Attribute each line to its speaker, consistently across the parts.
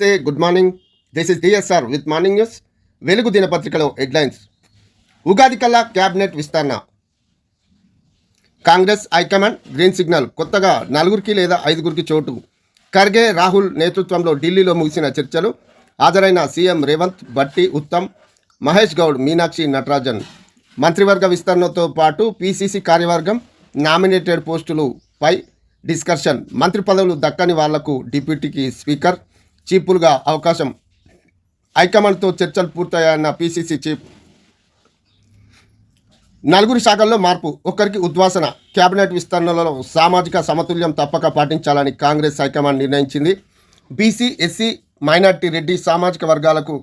Speaker 1: నమస్తే good morning this is DSR with morning news Velugu దినపత్రికలో headlines Ugadi కల్లా cabinet విస్తరణ. కాంగ్రెస్ హైకమాండ్ గ్రీన్ సిగ్నల్ కొత్తగా నలుగురికి లేదా ఐదుగురికి చోటు. ఖర్గే రాహుల్ నేతృత్వంలో ఢిల్లీలో ముగిసిన చర్చలు. హాజరైన సీఎం రేవంత్ భట్టి ఉత్తమ్ మహేష్ గౌడ్ మీనాక్షి నటరాజన్. మంత్రివర్గ విస్తరణతో పాటు పీసీసీ కార్యవర్గం నామినేటెడ్ పోస్టులపై డిస్కషన్ మంత్రి పదవులు దక్కని వాళ్ళకు డిప్యూటీకి స్పీకర్. చీపులుగా అవకాశం హైకమాండ్తో చర్చలు పూర్తయ్యాయన్న పీసీసీ చీఫ్. నలుగురి శాఖల్లో మార్పు ఒక్కరికి ఉద్వాసన. కేబినెట్ విస్తరణలో సామాజిక సమతుల్యం తప్పక పాటించాలని కాంగ్రెస్ హైకమాండ్ నిర్ణయించింది. బీసీ ఎస్సీ మైనార్టీ రెడ్డి సామాజిక వర్గాలకు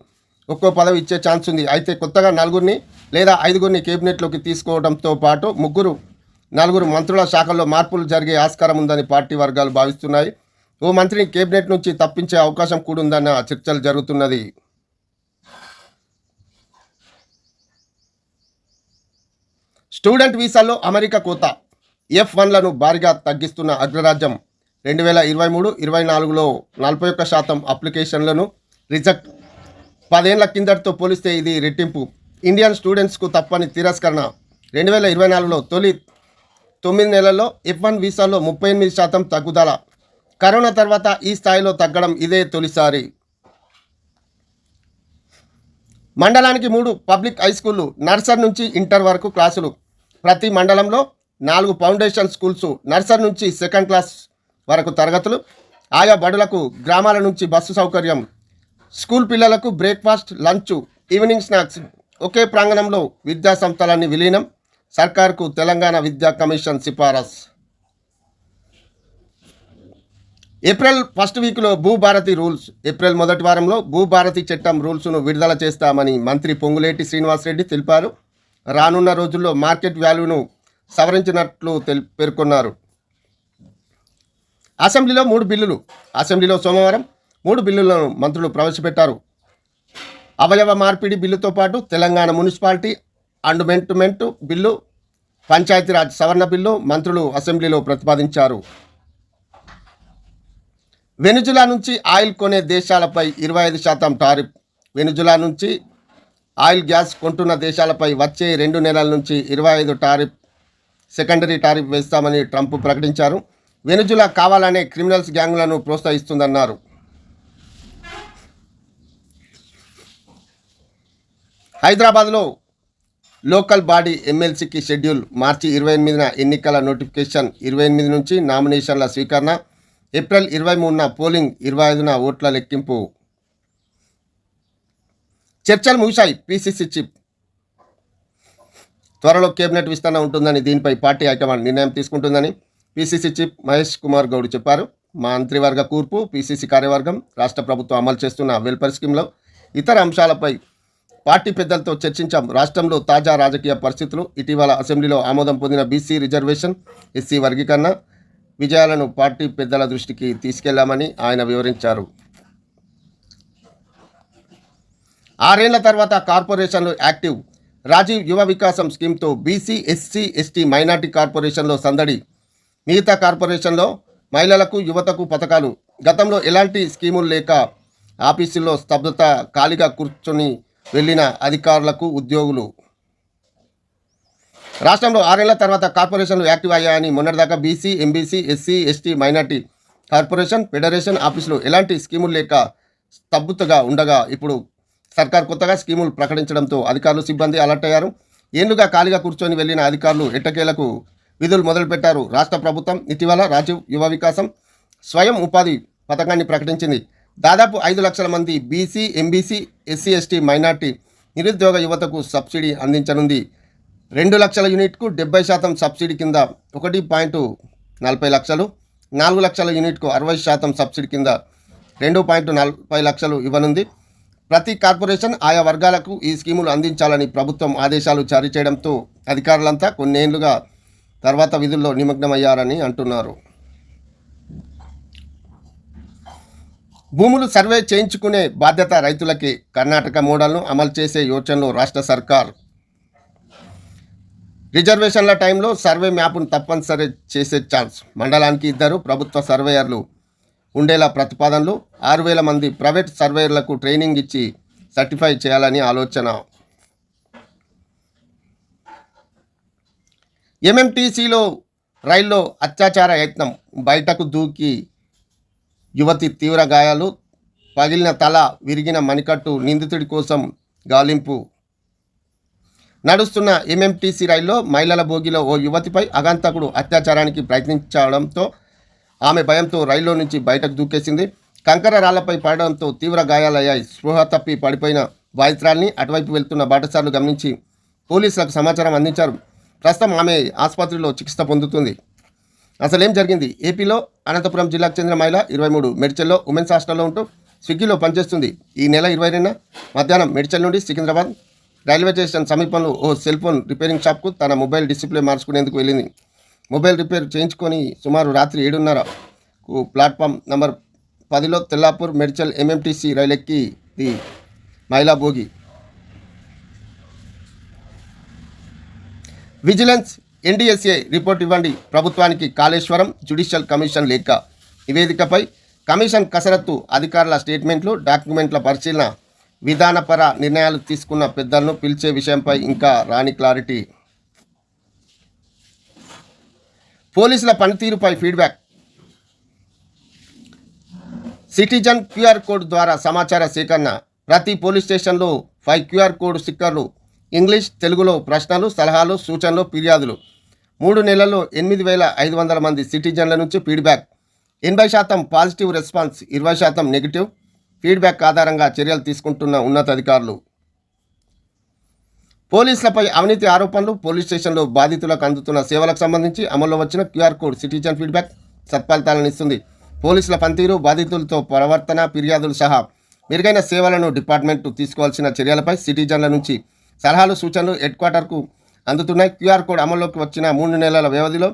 Speaker 1: ఒక్కో పదవి ఇచ్చే ఛాన్స్ ఉంది. అయితే కొత్తగా నలుగురిని లేదా ఐదుగురిని కేబినెట్లోకి తీసుకోవడంతో పాటు ముగ్గురు నలుగురు మంత్రుల శాఖల్లో మార్పులు జరిగే ఆస్కారం ఉందని పార్టీ వర్గాలు భావిస్తున్నాయి. ఓ మంత్రిని కేబినెట్ నుంచి తప్పించే అవకాశం కూడా ఉందన్న చర్చలు జరుగుతున్నది. స్టూడెంట్ వీసాల్లో అమెరికా కోత. ఎఫ్ వన్లను భారీగా తగ్గిస్తున్న అగ్రరాజ్యం. రెండు వేల ఇరవై మూడు ఇరవై నాలుగులో నలభై ఒక్క శాతం అప్లికేషన్లను రిజెక్ట్. పదేళ్ళ కిందటితో పోలిస్తే ఇది రెట్టింపు. ఇండియన్ స్టూడెంట్స్కు తప్పని తిరస్కరణ. రెండు వేల ఇరవై నాలుగులో తొలి తొమ్మిది నెలల్లో ఎఫ్ వన్ వీసాల్లో ముప్పై ఎనిమిది శాతం తగ్గుదల. కరోనా తర్వాత ఈ స్థాయిలో తగ్గడం ఇదే తొలిసారి. మండలానికి మూడు పబ్లిక్ హై స్కూళ్ళు నర్సరీ నుంచి ఇంటర్ వరకు క్లాసులు. ప్రతి మండలంలో నాలుగు ఫౌండేషన్ స్కూల్స్ నర్సరీ నుంచి సెకండ్ క్లాస్ వరకు తరగతులు. ఆయా బడులకు గ్రామాల నుంచి బస్సు సౌకర్యం. స్కూల్ పిల్లలకు బ్రేక్ఫాస్ట్ లంచ్ ఈవినింగ్ స్నాక్స్ ఒకే ప్రాంగణంలో విద్యా సంస్థలన్నీ విలీనం. సర్కార్కు తెలంగాణ విద్యా కమిషన్ సిఫారసు. ఏప్రిల్ ఫస్ట్ వీక్లో భూభారతి రూల్స్ ఏప్రిల్ మొదటి వారంలో భూభారతి చట్టం రూల్స్ను విడుదల చేస్తామని మంత్రి పొంగులేటి శ్రీనివాసరెడ్డి తెలిపారు. రానున్న రోజుల్లో మార్కెట్ వాల్యూను సవరించినట్లు తెలి పేర్కొన్నారు. అసెంబ్లీలో మూడు బిల్లులు అసెంబ్లీలో సోమవారం మూడు బిల్లులను మంత్రులు ప్రవేశపెట్టారు. అవయవ మార్పిడి బిల్లుతో పాటు Telangana municipality amendment bill Panchayati Raj సవరణ బిల్లు మంత్రులు అసెంబ్లీలో ప్రతిపాదించారు. వెనుజులా నుంచి ఆయిల్ కొనే దేశాలపై ఇరవై ఐదు శాతం టారిఫ్. వెనుజులా నుంచి ఆయిల్ గ్యాస్ కొంటున్న దేశాలపై వచ్చే రెండు నెలల నుంచి ఇరవై ఐదు టారిఫ్ సెకండరీ టారిఫ్ వేస్తామని ట్రంప్ ప్రకటించారు. వెనుజులా కావాలనే క్రిమినల్స్ గ్యాంగ్లను ప్రోత్సహిస్తుందన్నారు. హైదరాబాద్లో లోకల్ బాడీ ఎమ్మెల్సీకి షెడ్యూల్ మార్చి ఇరవై ఎనిమిదిన ఎన్నికల నోటిఫికేషన్ ఇరవై ఎనిమిది నుంచి నామినేషన్ల స్వీకరణ. ఏప్రిల్ ఇరవై మూడున పోలింగ్ ఇరవై ఐదున ఓట్ల లెక్కింపు. చర్చలు ముగిశాయి పీసీసీ చీఫ్ త్వరలో కేబినెట్ విస్తరణ ఉంటుందని దీనిపై పార్టీ హైకమాండ్ నిర్ణయం తీసుకుంటుందని పీసీసీ చీఫ్ మహేష్ కుమార్ గౌడ్ చెప్పారు. మంత్రివర్గ కూర్పు పీసీసీ కార్యవర్గం రాష్ట్ర ప్రభుత్వం అమలు చేస్తున్న వెల్ఫేర్ స్కీమ్లో ఇతర అంశాలపై పార్టీ పెద్దలతో చర్చించాం. రాష్ట్రంలో తాజా రాజకీయ పరిస్థితులు ఇటీవల అసెంబ్లీలో ఆమోదం పొందిన బీసీ రిజర్వేషన్ ఎస్సీ వర్గీకరణ విజయాలను పార్టీ పెద్దల దృష్టికి తీసుకెళ్ళామని ఆయన వివరించారు. ఆరేళ్ళ తర్వాత కార్పొరేషన్లు యాక్టివ్. రాజీవ్ యువ వికాసం స్కీమ్తో బీసీ ఎస్సీ ఎస్టీ మైనార్టీ కార్పొరేషన్లో సందడి. మిగతా కార్పొరేషన్లో మహిళలకు యువతకు పథకాలు. గతంలో ఎలాంటి స్కీములు లేక ఆఫీసుల్లో స్తబ్దత ఖాళీగా కూర్చొని వెళ్ళిన అధికారులకు ఉద్యోగులు రాష్ట్రంలో ఆరేళ్ళ తర్వాత కార్పొరేషన్లు యాక్టివ్ అయ్యాయని మొన్నటిదాకా BC MBC SC ST minority corporation federation ఆఫీసులు ఎలాంటి స్కీములు లేక స్తబ్దుతగా ఉండగా ఇప్పుడు సర్కార్ కొత్తగా స్కీములు ప్రకటించడంతో అధికారులు సిబ్బంది అలర్ట్ అయ్యారు. ఏళ్ళుగా ఖాళీగా కూర్చొని వెళ్ళిన అధికారులు ఎట్టకేలకు విధులు మొదలుపెట్టారు. రాష్ట్ర ప్రభుత్వం ఇటీవల రాజీవ్ యువ వికాసం స్వయం ఉపాధి పథకాన్ని ప్రకటించింది. దాదాపు ఐదు లక్షల మంది BC MBC SC ST minority నిరుద్యోగ యువతకు సబ్సిడీ అందించనుంది. రెండు లక్షల యూనిట్కు డెబ్బై శాతం సబ్సిడీ కింద ఒకటి పాయింట్ నలభై లక్షలు నాలుగు లక్షల యూనిట్కు అరవై శాతం సబ్సిడీ కింద రెండు పాయింట్ నలభై లక్షలు ఇవ్వనుంది. ప్రతి కార్పొరేషన్ ఆయా వర్గాలకు ఈ స్కీములు అందించాలని ప్రభుత్వం ఆదేశాలు జారీ చేయడంతో అధికారులంతా కొన్నేళ్ళుగా తర్వాత విధుల్లో నిమగ్నమయ్యారని అంటున్నారు. భూములు సర్వే చేయించుకునే బాధ్యత రైతులకి. కర్ణాటక మోడల్ను అమలు చేసే యోచనలో రాష్ట్ర సర్కార్ రిజర్వేషన్ల టైంలో సర్వే మ్యాప్ను తప్పనిసరి చేసే ఛాన్స్. మండలానికి ఇద్దరు ప్రభుత్వ సర్వేయర్లు ఉండేలా ప్రతిపాదనలు. ఆరు వేల మంది ప్రైవేట్ సర్వేయర్లకు ట్రైనింగ్ ఇచ్చి సర్టిఫై చేయాలని ఆలోచన. ఎంఎంటీసీలో రైల్లో అత్యాచార యత్నం. బయటకు దూకి యువతి తీవ్ర గాయాలు. పగిలిన తల విరిగిన మణికట్టు నిందితుడి కోసం గాలింపు. నడుస్తున్న ఎంఎంటీసీ రైల్లో మహిళల బోగిలో ఓ యువతిపై అగాంతకుడు అత్యాచారానికి ప్రయత్నించడంతో ఆమె భయంతో రైల్లో నుంచి బయటకు దూకేసింది. కంకర రాళ్ళపై పడడంతో తీవ్ర గాయాలయ్యాయి. స్పృహ తప్పి పడిపోయిన వాయిత్రాల్ని అటువైపు వెళ్తున్న బాటసార్లు గమనించి పోలీసులకు సమాచారం అందించారు. ప్రస్తుతం ఆమె ఆసుపత్రిలో చికిత్స పొందుతుంది. అసలేం జరిగింది? ఏపీలో అనంతపురం జిల్లాకు చెందిన మహిళ ఇరవై మూడు మెడ్చల్లో ఉమెన్స్ హాస్టల్లో ఉంటూ స్విగ్గీలో పనిచేస్తుంది. ఈ నెల ఇరవై రెండున మధ్యాహ్నం మెడ్చల్ నుండి సికింద్రాబాద్ రైల్వే స్టేషన్ సమీపంలో ఓ సెల్ ఫోన్ రిపేరింగ్ షాప్కు తన మొబైల్ డిస్ప్లే మార్చుకునేందుకు వెళ్ళింది. మొబైల్ రిపేర్ చేయించుకొని సుమారు రాత్రి ఏడున్నరకు ప్లాట్ఫామ్ నంబర్ పదిలో తెల్లాపూర్ మెడ్చల్ ఎంఎంటీసీ రైలెక్కి ఎక్కి ది మహిళా భోగి విజిలెన్స్ ఎన్డీఎస్ఏ రిపోర్ట్ ఇవ్వండి. ప్రభుత్వానికి కాళేశ్వరం జ్యుడిషియల్ కమిషన్ లేఖ. నివేదికపై కమిషన్ కసరత్తు అధికారుల స్టేట్మెంట్లు డాక్యుమెంట్ల పరిశీలన విధానపర నిర్ణయాలు తీసుకున్న పెద్దలను పిలిచే విషయంపై ఇంకా రాని క్లారిటీ పోలీసుల పనితీరుపై ఫీడ్బ్యాక్ సిటిజన్ క్యూఆర్ కోడ్ ద్వారా సమాచార సేకరణ. ప్రతి పోలీస్ స్టేషన్లో ఫైవ్ క్యూఆర్ కోడ్ స్టిక్కర్లు ఇంగ్లీష్ తెలుగులో ప్రశ్నలు సలహాలు సూచనలు ఫిర్యాదులు. మూడు నెలల్లో ఎనిమిది వేల ఐదు వందల మంది సిటిజన్ల నుంచి ఫీడ్బ్యాక్ ఎనభై శాతం పాజిటివ్ రెస్పాన్స్ ఇరవై శాతం నెగిటివ్. ఫీడ్బ్యాక్ ఆధారంగా చర్యలు తీసుకుంటున్న ఉన్నతాధికారులు. పోలీసులపై అవినీతి ఆరోపణలు పోలీస్ స్టేషన్లో బాధితులకు అందుతున్న సేవలకు సంబంధించి అమల్లో వచ్చిన క్యూఆర్ కోడ్ సిటిజన్ ఫీడ్బ్యాక్ సత్ఫలితాలను ఇస్తుంది. పోలీసుల పనితీరు బాధితులతో ప్రవర్తన ఫిర్యాదులు సహా మెరుగైన సేవలను డిపార్ట్మెంట్ తీసుకోవాల్సిన చర్యలపై సిటిజన్ల నుంచి సలహాలు సూచనలు హెడ్ క్వార్టర్కు అందుతున్నాయి. క్యూఆర్ కోడ్ అమల్లోకి వచ్చిన మూడు నెలల వ్యవధిలో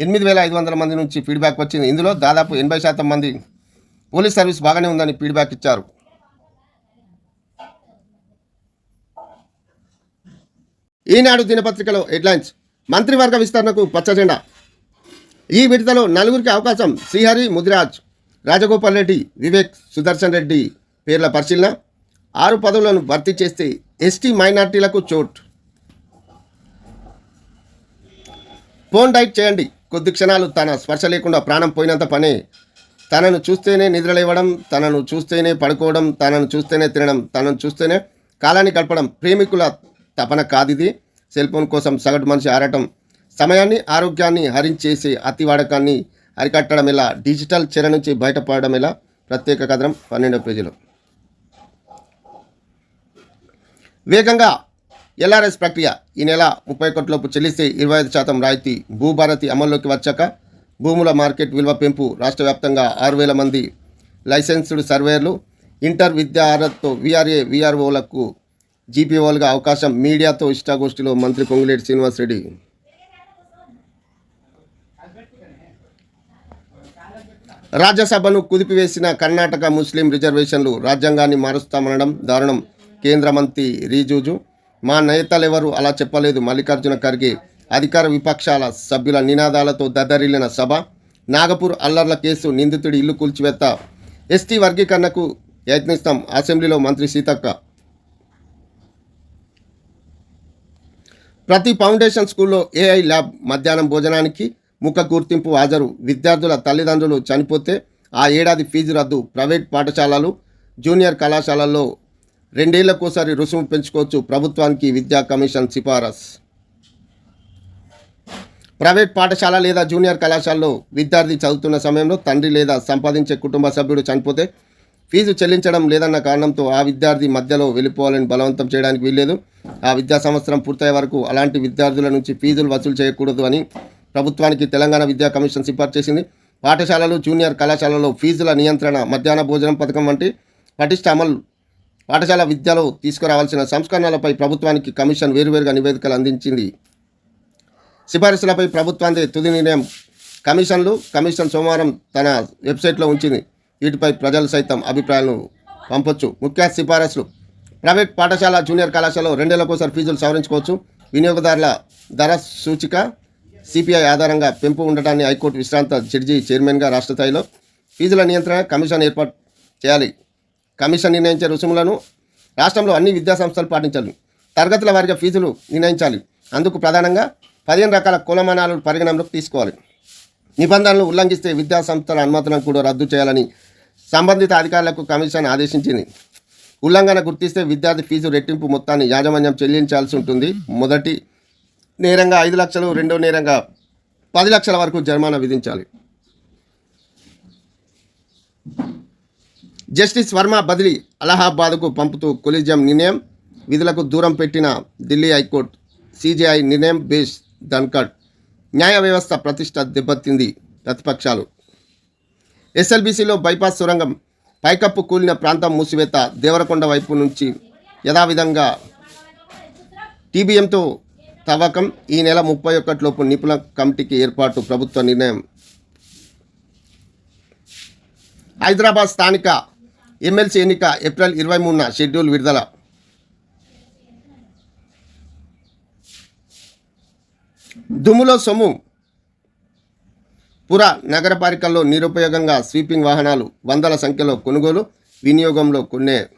Speaker 1: ఎనిమిది వేల ఐదు వందల మంది నుంచి ఫీడ్బ్యాక్ వచ్చింది. ఇందులో దాదాపు ఎనభై శాతం మంది పోలీస్ సర్వీస్ బాగానే ఉందని ఫీడ్బ్యాక్ ఇచ్చారు. ఈనాడు దినపత్రికలో హెడ్లైన్స్ మంత్రివర్గ విస్తరణకు పచ్చజెండా ఈ విడతలో నలుగురికి అవకాశం శ్రీహరి ముదిరాజ్ రాజగోపాల్ రెడ్డి వివేక్ సుదర్శన్ రెడ్డి పేర్ల పరిశీలన. ఆరు పదవులను భర్తీ చేస్తే ఎస్టీ మైనార్టీలకు చోట్. ఫోన్ డైట్ చేయండి కొద్ది క్షణాలు తన స్పర్శ లేకుండా ప్రాణం పోయినంత పనే తనను చూస్తేనే నిద్రలేవడం తనను చూస్తేనే పడుకోవడం తనను చూస్తేనే తినడం తనను చూస్తేనే కాలాన్ని గడపడం ప్రేమికుల తపన కాదిది. సెల్ ఫోన్ కోసం సగటు మనిషి ఆరటం. సమయాన్ని ఆరోగ్యాన్ని హరించేసే అతి వాడకాన్ని అరికట్టడం ఎలా? డిజిటల్ చెర నుంచి బయటపడడం ఎలా? ప్రత్యేక కథనం పన్నెండవ పేజీలో. వేగంగా ఎల్ఆర్ఎస్ ప్రక్రియ ఈ నెల ముప్పై కోట్లలోపు చెల్లిస్తే ఇరవై ఐదు శాతం రాయితీ. భూభారతి అమల్లోకి వచ్చాక భూముల మార్కెట్ విలువ పెంపు రాష్ట్ర వ్యాప్తంగా ఆరు వేల మంది లైసెన్స్డ్ సర్వేయర్లు ఇంటర్ విద్యా అర్హతతో వీఆర్ఏ వీఆర్ఓలకు జీపీఓలుగా అవకాశం మీడియాతో ఇష్టాగోష్ఠిలో మంత్రి పొంగులేటి శ్రీనివాసరెడ్డి. రాజ్యసభను కుదిపివేసిన కర్ణాటక ముస్లిం రిజర్వేషన్లు రాజ్యాంగాన్ని మారుస్తామనడం దారుణం కేంద్ర మంత్రి రీజూజు. మా నేతలెవరు అలా చెప్పలేదు మల్లికార్జున ఖర్గే. అధికార విపక్షాల సభ్యుల నినాదాలతో దద్దరిల్లిన సభ నాగపూర్ అల్లర్ల కేసు నిందితుడి ఇల్లు కూల్చివేత్త ఎస్టీ వర్గీకరణకు యత్నిస్తాం అసెంబ్లీలో మంత్రి సీతక్క. ప్రతి ఫౌండేషన్ స్కూల్లో ఏఐ ల్యాబ్ మధ్యాహ్నం భోజనానికి ముఖ గుర్తింపు హాజరు. విద్యార్థుల తల్లిదండ్రులు చనిపోతే ఆ ఏడాది ఫీజు రద్దు. ప్రైవేట్ పాఠశాలలు జూనియర్ కళాశాలల్లో రెండేళ్ళకోసారి రుసుము పెంచుకోవచ్చు. ప్రభుత్వానికి విద్యా కమిషన్ సిఫారసు. ప్రైవేట్ పాఠశాల లేదా జూనియర్ కళాశాలలో విద్యార్థి చదువుతున్న సమయంలో తండ్రి లేదా సంపాదించే కుటుంబ సభ్యుడు చనిపోతే ఫీజు చెల్లించడం లేదన్న కారణంతో ఆ విద్యార్థి మధ్యలో వెళ్ళిపోవాలని బలవంతం చేయడానికి వీల్లేదు. ఆ విద్యా సంవత్సరం పూర్తయ్యే వరకు అలాంటి విద్యార్థుల నుంచి ఫీజులు వసూలు చేయకూడదు అని ప్రభుత్వానికి తెలంగాణ విద్యా కమిషన్ సిఫార్సు చేసింది. పాఠశాలలు జూనియర్ కళాశాలలో ఫీజుల నియంత్రణ మధ్యాహ్న భోజనం పథకం వంటి పటిష్ట అమలు పాఠశాల విద్యలో తీసుకురావాల్సిన సంస్కరణలపై ప్రభుత్వానికి కమిషన్ వేరువేరుగా నివేదికలు అందించింది. సిఫారసులపై ప్రభుత్వానికి తుది నిర్ణయం. కమిషన్లు కమిషన్ సోమవారం తన వెబ్సైట్లో ఉంచింది. వీటిపై ప్రజలు సైతం అభిప్రాయాలను పంపొచ్చు. ముఖ్య సిఫారసులు. ప్రైవేట్ పాఠశాల జూనియర్ కళాశాలలో రెండేళ్ళకోసారి ఫీజులు సవరించుకోవచ్చు. వినియోగదారుల ధర సూచిక సిపిఐ ఆధారంగా పెంపు ఉండటాన్ని హైకోర్టు విశ్రాంత జడ్జి చైర్మన్గా రాష్ట్ర స్థాయిలో ఫీజుల నియంత్రణ కమిషన్ ఏర్పాటు చేయాలి. కమిషన్ నిర్ణయించే రుసుములను రాష్ట్రంలో అన్ని విద్యాసంస్థలు పాటించాలి. తరగతుల వారిగా ఫీజులు నిర్ణయించాలి. అందుకు ప్రధానంగా పదిహేను రకాల కులమానాలు పరిగణనలోకి తీసుకోవాలి. నిబంధనలు ఉల్లంఘిస్తే విద్యాసంస్థల అనుమతులను కూడా రద్దు చేయాలని సంబంధిత అధికారులకు కమిషన్ ఆదేశించింది. ఉల్లంఘన గుర్తిస్తే విద్యార్థి ఫీజు రెట్టింపు మొత్తాన్ని యాజమాన్యం చెల్లించాల్సి ఉంటుంది. మొదటి నేరంగా ఐదు లక్షలు రెండో నేరంగా పది లక్షల వరకు జరిమానా విధించాలి. జస్టిస్ వర్మ బదిలీ అలహాబాద్కు పంపుతూ కొలిజియం నిర్ణయం. విధులకు దూరం పెట్టిన ఢిల్లీ హైకోర్టు సిజేఐ నిర్ణయం బేస్ ధన్కడ్. న్యాయ వ్యవస్థ ప్రతిష్ట దెబ్బతింది ప్రతిపక్షాలు. ఎస్ఎల్బీసీలో బైపాస్ సొరంగం. పైకప్పు కూలిన ప్రాంతం మూసివేత దేవరకొండ వైపు నుంచి యథావిధంగా టీబీఎంతో తవ్వకం. ఈ నెల ముప్పై ఒకటిలోపు నిపుణుల కమిటీకి ఏర్పాటు ప్రభుత్వ నిర్ణయం. హైదరాబాద్ స్థానిక ఎమ్మెల్సీ ఎన్నిక ఏప్రిల్ ఇరవై మూడున షెడ్యూల్ విడుదల. దుమ్ములో సొమ్ము. పుర నగరపాలికల్లో నిరుపయోగంగా స్వీపింగ్ వాహనాలు వందల సంఖ్యలో కొనుగోలు వినియోగంలో కొన్నే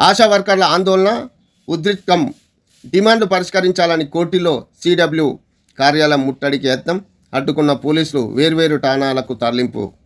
Speaker 1: ఆశా వర్కర్ల ఆందోళన ఉద్రిక్తం. డిమాండ్లు పరిష్కరించాలని కోర్టులో సిడబ్ల్యూ కార్యాలయం ముట్టడికి యత్నం. అడ్డుకున్న పోలీసులు వేర్వేరు ఠాణాలకు తరలింపు.